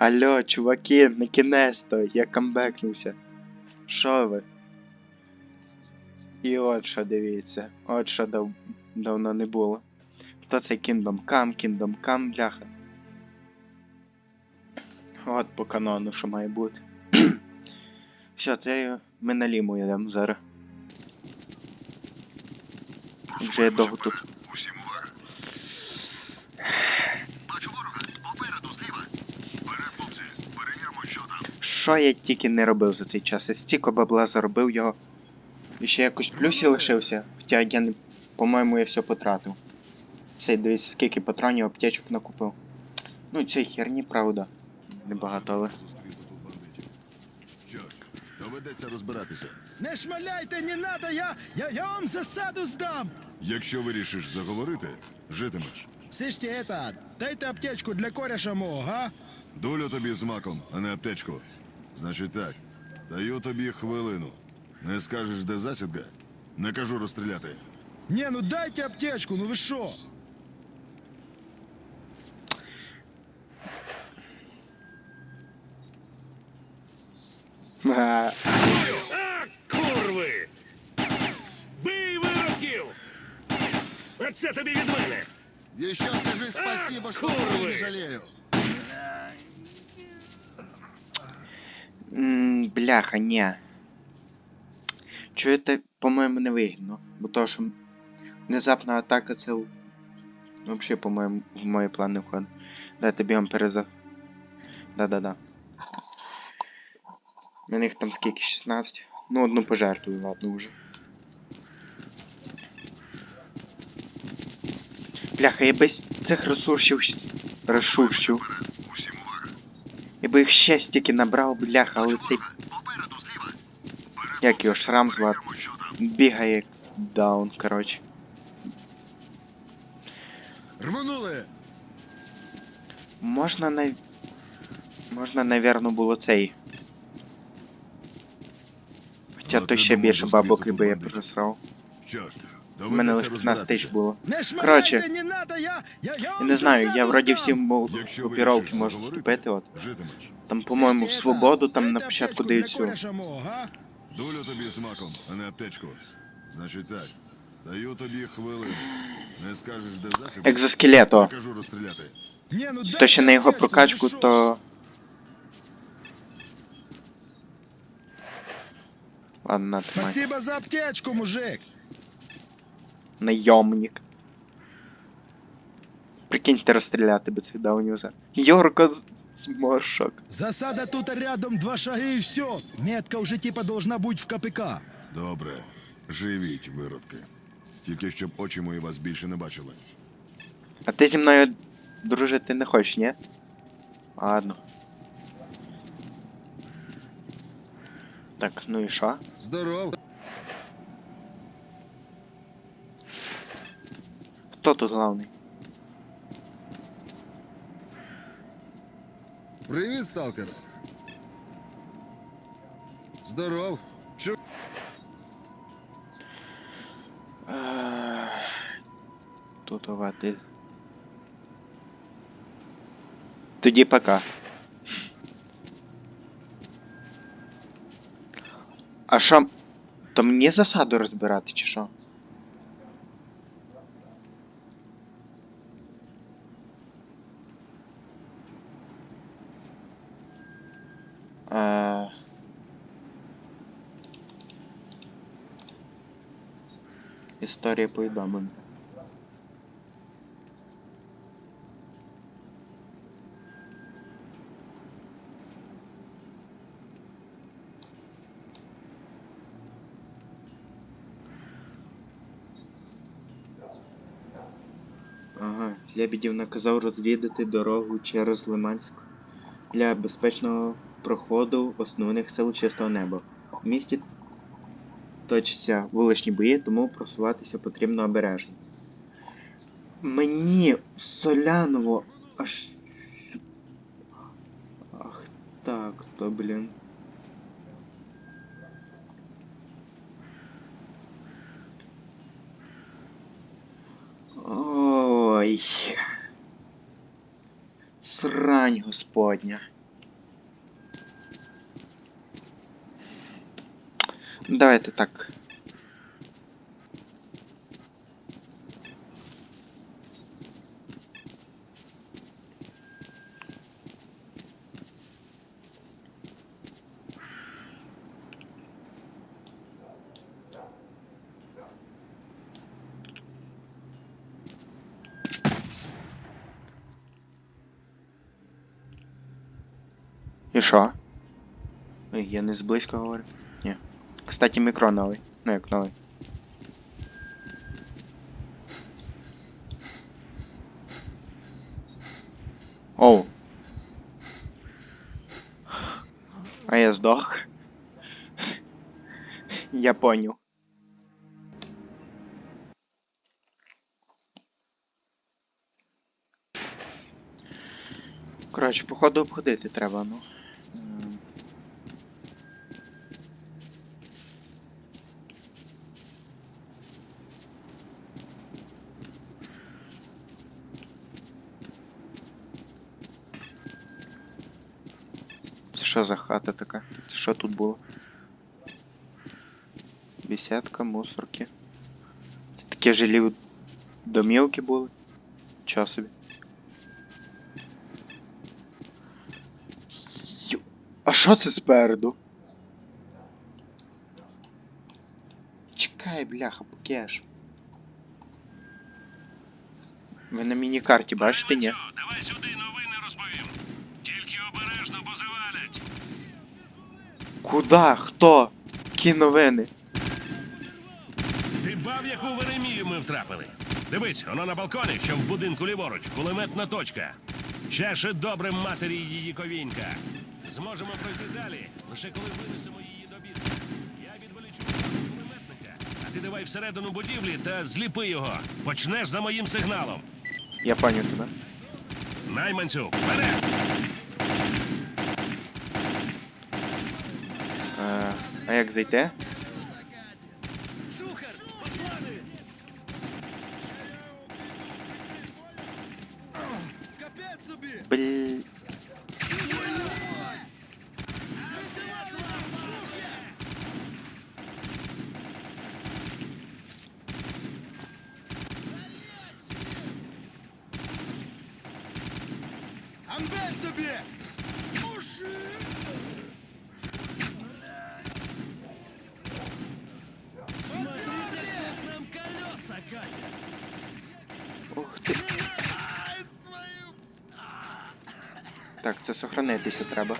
Алло, чуваки, на кінець-то, я камбекнувся. Що ви? І от що дивіться, от що дав... давно не було. Хто цей Kingdom Come, Kingdom Come, бляха. От по канону, що має бути. Все, це ми на ліму йдемо зараз. Вже я довго тут. Що я тільки не робив за цей час? Я стільки бабла заробив його. І ще якось плюсі лишився. Хоча я не. По-моєму, я все потратив. Цей дивіться, скільки патронів аптечок накупив. Ну, цієї херні, правда. Небагато, але. Що ж, доведеться розбиратися. Не шмаляйте, не надо, я, я, я вам засаду сдам. Якщо вирішиш заговорити, житимеш. Слышите, это, дайте аптечку для кореша мого, а? Долю тобі з маком, а не аптечку. Значить так, даю тобі хвилину. Не скажеш, де засідка? Не кажу розстріляти. Не, ну дайте аптечку, ну ви що? Ага. А, курви! Бий виродків! Оце тобі від мене! І що скажи спасибо, що курви! не жалею. М, Бляха, ні. Чуєте, по-моєму, не вигідно. Бо то, що внезапна атака це взагалі, по-моєму, в мої плани входить. Дайте бігом переза. Да-да-да. На них там скільки? 16? Ну, одну пожертвую, ладно вже. Бляха, я без цих ресурсів. Ресурсів. Я би їх ще стільки набрав, бляха, але цей. Як його шрам звати? Бігає даун, коротше. Рвонули! Можна на. Можна, навірно, було цей. Хоча то ти ще більше бабок, тут би я просрав. Ж, У мене лише 15 тисяч було. Коротше, я, не знаю, я вроді здам. всі групіровки можу вступити, от. Там, по-моєму, в свободу там на початку дають цю. Долю тобі з маком, а не аптечку. Значить так, даю тобі хвилину. Не скажеш, де засідка? Екзоскелет, Не о. кажу розстріляти. Ну То ще на його аптечку, ну прокачку, то. Ладно. Спасибо за аптечку, мужик. Найомник. Прикиньте розстріляти би цих даунів за. Йорко з- зморшок. Засада тут рядом, два шаги и все. Метка уже типа должна быть в КПК. Добре, живіть, виродки. Тільки щоб очі мої вас більше не бачили. А ти зі мною дружити не хочеш, ні? Ладно. Так, ну і що? Здоров! Хто тут главний? Привіт, сталкер! Здоров! Чо? Ех, Тут ова ти. Тоді пока. А що? То мені засаду розбирати, чи що? Е... Історія повідомлення. Ага, Лебедів наказав розвідати дорогу через Лиманськ для безпечного проходу основних сил чистого неба. В місті точаться вуличні бої, тому просуватися потрібно обережно. Мені в Соляново аж. Ах так, то блін. Ой. Срань господня. Давайте так. І що? Ой, Я не зблизько говорю. Кстати, мікро новий. Ну як новий. Оу. А я здох. Я понял. Коротше, походу обходити треба, ну. що за хата така? Це що тут було? Бесідка, мусорки. Це такі жилі домівки були? Чо собі? Ю- А що це спереду? Чекай, бляха, покеш. Ви на міні-карті бачите, ні? Куда? Хто? Які новини? Ти бав, яку Веремію ми втрапили. Дивись, воно на балконі, що в будинку ліворуч, кулеметна точка. Чеше добре матері її ковінька. Зможемо пройти далі, лише коли винесемо її до біса. Я відволічу кулеметника, а ти давай всередину будівлі та зліпи його. Почнеш за моїм сигналом. Я поняв тебе. Найманцю, вперед! А як зайти? Капець тобі! Бль... Амбець тобі! Ух ти. Так, це сохранитися треба.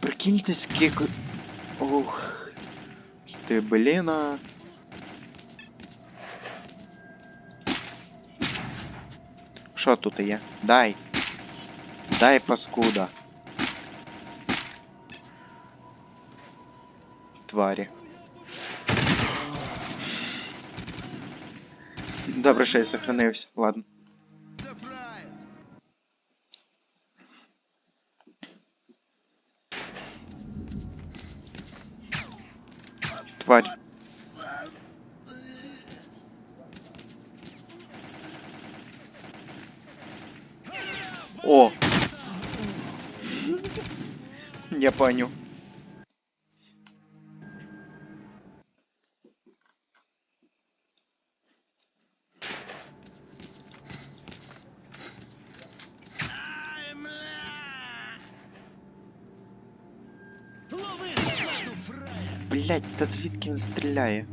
Прикиньте, скільки. Ух. Ти бліна. Що тут є? Дай. Дай паскуда. Тварі. Добре, що я сохранився. Ладно. Тварь. О! Я понял. Блять, та звідки він стріляє?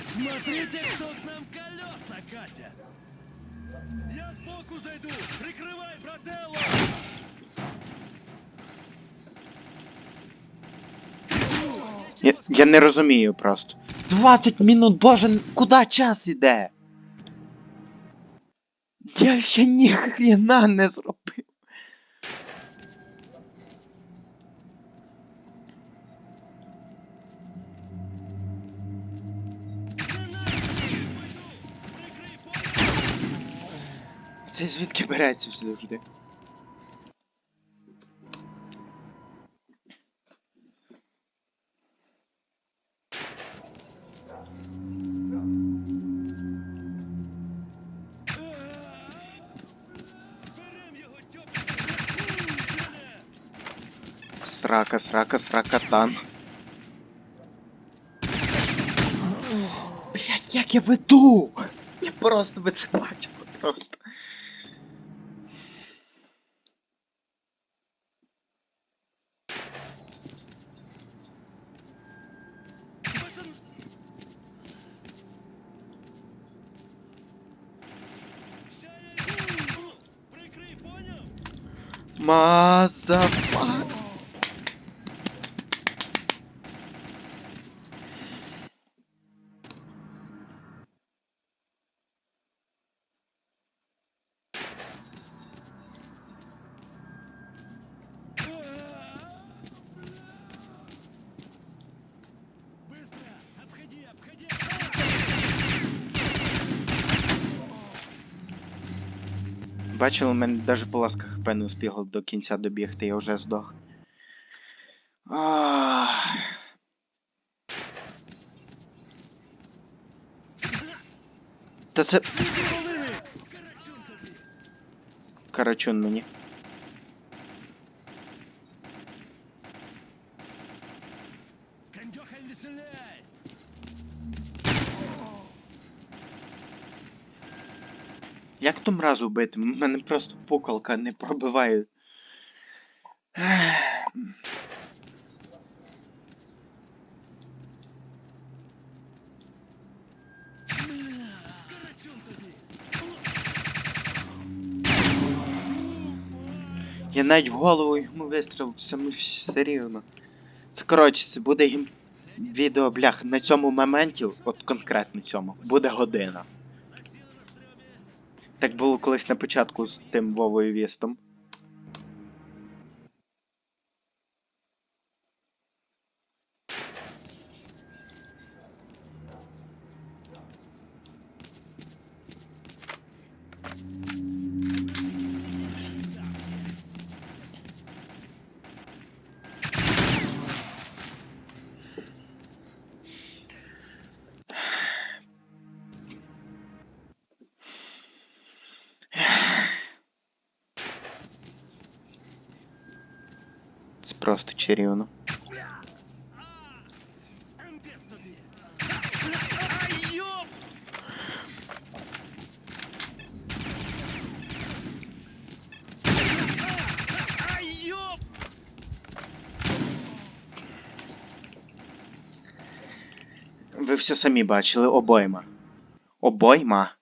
Смотрите, кто к нам колеса катят! Я сбоку зайду! Прикрывай, брателло! Я, я не розумію просто. 20 минут, боже, куди час іде? Я ще ні хрена не зробив. Це звідки береться завжди? Срака, срака, срака, тан. Блять, як я веду? Я просто ви це бачили, просто. Пацан! Ща я йду! Прикрий, поняв? Мазафак. Бачили, у мене навіть поласка хп не успіла до кінця добігти, я вже здох. Та це. Карачун мені. Ту мразу вбити? У мене просто пукалка не пробиває. Я навіть в голову йому вистрілив, це ми серйозно. Це коротше, це буде гім... відео, блях, на цьому моменті, от конкретно цьому, буде година. Так було колись на початку з тим Вовою Вістом. Просто чарівно. Ви все самі бачили обойма. Обойма?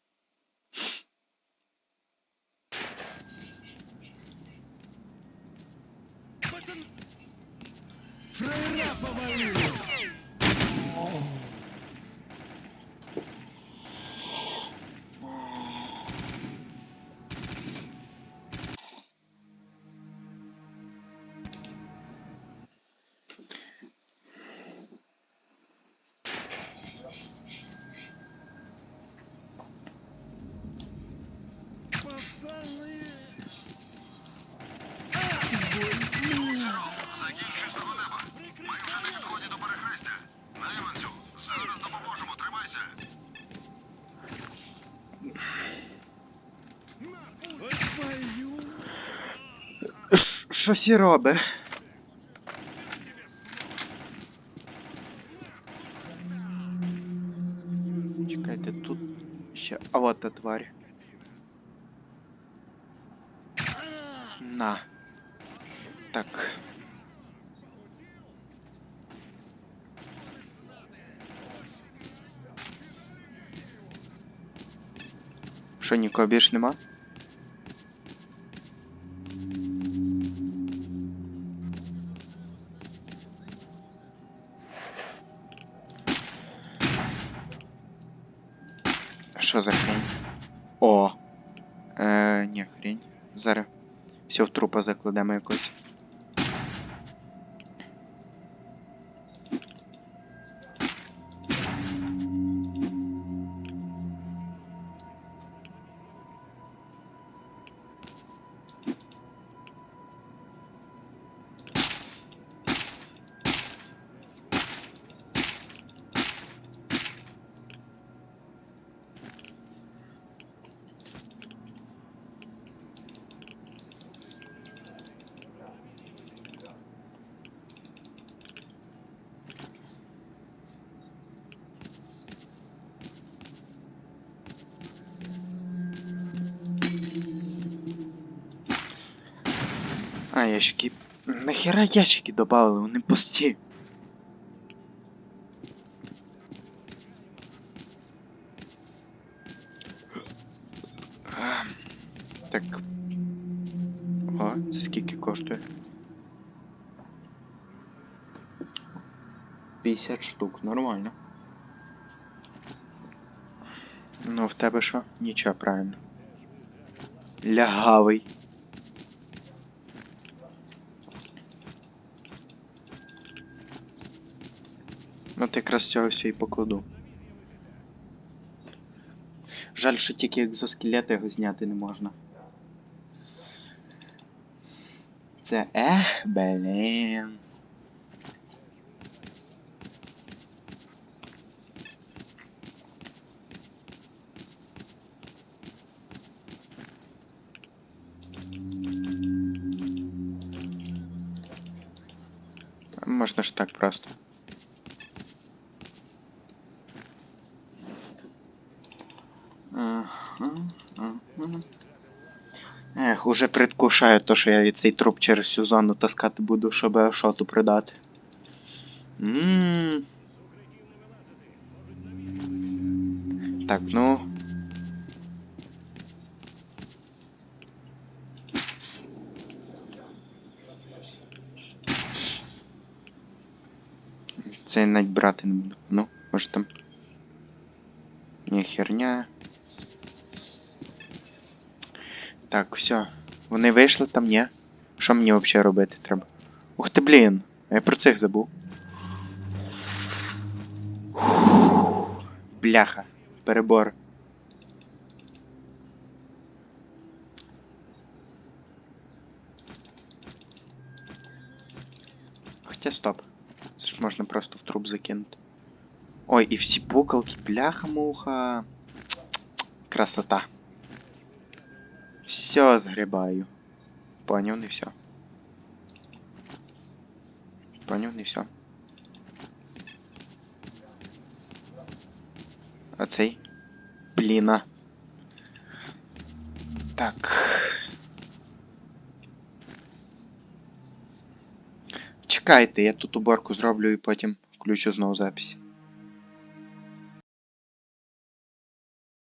Щось і робить. Чекайте, тут ще. А от та тварь. На. Так. Що, нікого більш нема? Все в трупа закладемо якось. А, ящики. Нахера ящики добавили? Вони пусті. Так. О, це скільки коштує? 50 штук, нормально. Ну, в тебе що? Нічого, правильно. Лягавий. От якраз з цього все і покладу. Жаль, що тільки екзоскелет його зняти не можна. Це ех, блін. Можна ж так просто. Ага, ага. Ех, уже предвкушаю то, що я цей труп через всю зону таскати буду, щоб шоту придати. Ммм. Так, ну. Це навіть брати не буду. Ну, може там. Ні, херня. Так, все. Вони вийшли там, ні? Що мені взагалі робити треба? Ух ти, блін! Я про цих забув. Бляха. Перебор. Хоча стоп. Це ж можна просто в труп закинути. Ой, і всі пукалки, бляха-муха. Красота. Все згрібаю. Поняв, не все. Поняв, не все. А цей? Бліна. Так. Чекайте, я тут уборку зроблю і потім включу знову запись.